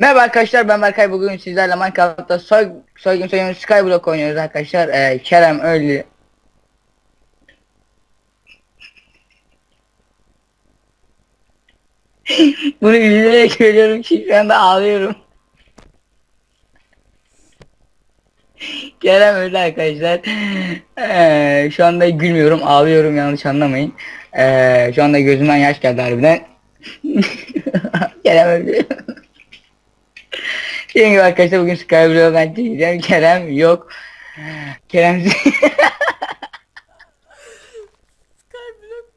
Merhaba arkadaşlar ben Berkay bugün sizlerle Minecraft'ta soy, soygun soygun Skyblock oynuyoruz arkadaşlar. Ee, Kerem öldü. Bunu üzülerek söylüyorum ki şu anda ağlıyorum. Kerem öldü arkadaşlar. Ee, şu anda gülmüyorum ağlıyorum yanlış anlamayın. Ee, şu anda gözümden yaş geldi harbiden. Kerem öldü. Dediğim gibi arkadaşlar bugün Skyblock'a ben çekeceğim. Kerem yok. Kerem Skyblock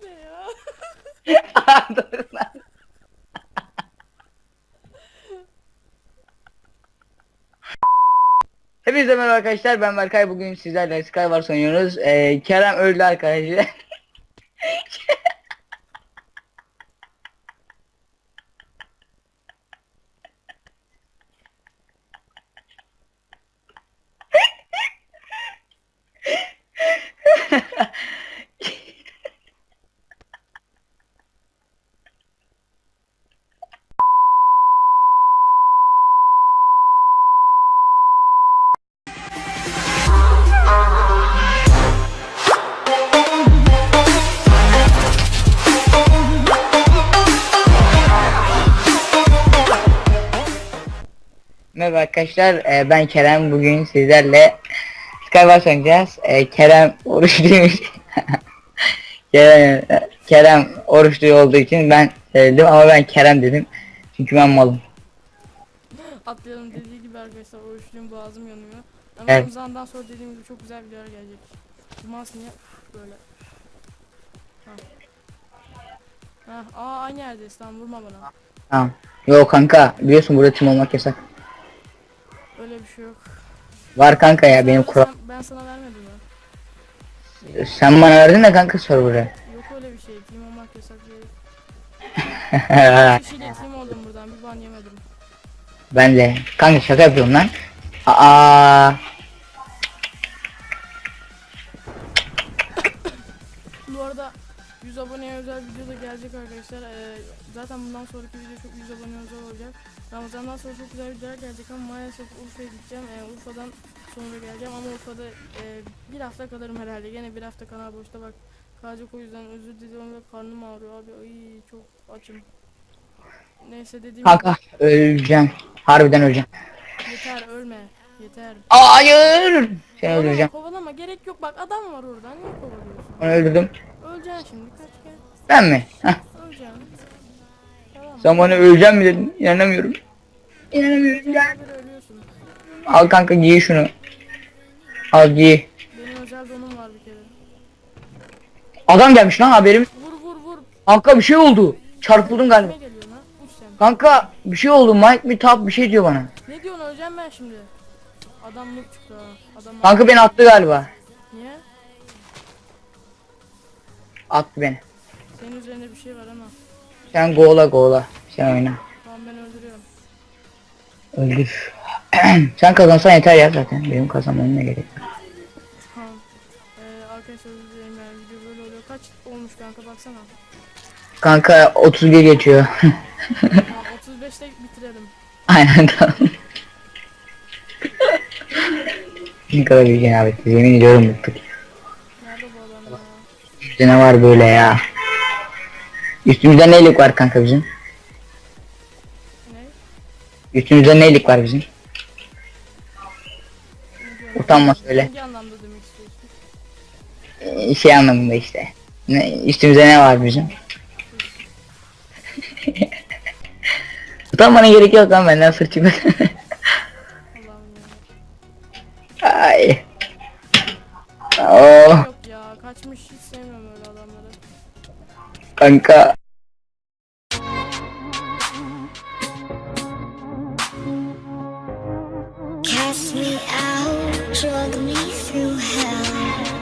ne ya? Dur lan. Hepinize merhaba arkadaşlar ben Berkay bugün sizlerle Skywars oynuyoruz. Ee, Kerem öldü arkadaşlar. Merhaba arkadaşlar ee, ben Kerem bugün sizlerle Skywars oynayacağız. Ee, Kerem oruçluymuş. Kerem, Kerem oruçlu olduğu için ben söyledim ama ben Kerem dedim. Çünkü ben malım. Atlayalım dediği gibi arkadaşlar oruçluyum boğazım yanıyor. Ama Evet. Ramazan'dan sonra dediğim gibi çok güzel videolar gelecek. Cumas niye böyle? Ha. Ha, aa aynı yerdeyiz tamam vurma bana. Tamam. Yok kanka biliyorsun burada tim olmak yasak. Şey yok. Var kanka ya benim Sen- kural. Ben sana vermedim mi? Sen bana verdin de kanka server'ı. Yok öyle bir şey. Team olmak yasak değil. Kişiyle team oldum buradan bir ban yemedim. ben de. Kanka şaka yapıyorum lan. Aa. Bu arada 100 aboneye özel video da gelecek arkadaşlar. Ee, zaten bundan sonraki video çok 100 abone özel olacak. Ramazan'dan sonra çok güzel videolar gelecek ama maalesef Urfa'ya gideceğim. Ee, Urfa'dan sonra geleceğim ama Urfa'da e, bir hafta kalırım herhalde. Yine bir hafta kanal boşta bak. Kalacak o yüzden özür diliyorum ve karnım ağrıyor abi. Ay çok açım. Neyse dediğim Kanka öleceğim. Harbiden öleceğim. yeter ölme. Yeter. Hayır. Seni öldüreceğim. kovalama gerek yok bak adam var orada niye kovalıyorsun? Onu öldürdüm. Öleceksin şimdi kaç gel. Ben mi? Heh. Öleceksin. Tamam. Sen bana öleceğim mi dedin? İnanamıyorum. İnanamıyorum ölüyorsun. Al kanka giy şunu. Al giy. Benim özel donum var bir kere. Adam gelmiş lan haberim. Vur vur vur. Kanka bir şey oldu. Çarpıldım galiba. Kime geliyor lan? Uç sen. Kanka bir şey oldu. Mike mi tap bir şey diyor bana. Ne diyorsun öleceğim ben şimdi. Adam noob çıktı ha. Adam Kanka beni attı galiba. Attı beni. Senin üzerinde bir şey var ama. Sen go'la go'la. Sen oyna. Tamam ben öldürüyorum. Öldür. Sen kazansan yeter ya zaten. Benim kazanmam ne gerek? Tamam. Ee, arkadaşlar özür dilerim yani video böyle oluyor. Kaç olmuş kanka baksana. Kanka 31 geçiyor. Tamam 35'te bitirelim. Aynen tamam. ne kadar bir cenabet. Yemin ediyorum bıktık. Üstümüzde ne var böyle ya? Üstümüzde neylik var kanka bizim? Ne? Üstümüzde neylik var bizim? Ne? Utanma söyle. Hangi anlamda demek istiyorsun? Ee, şey anlamında işte. Ne, üstümüzde ne var bizim? Utanmana gerek yok lan benden sırtçı Allah'ım ya kaçmış hiç sevmiyorum öyle adamları. kanka. Cast me out, drug me through hell.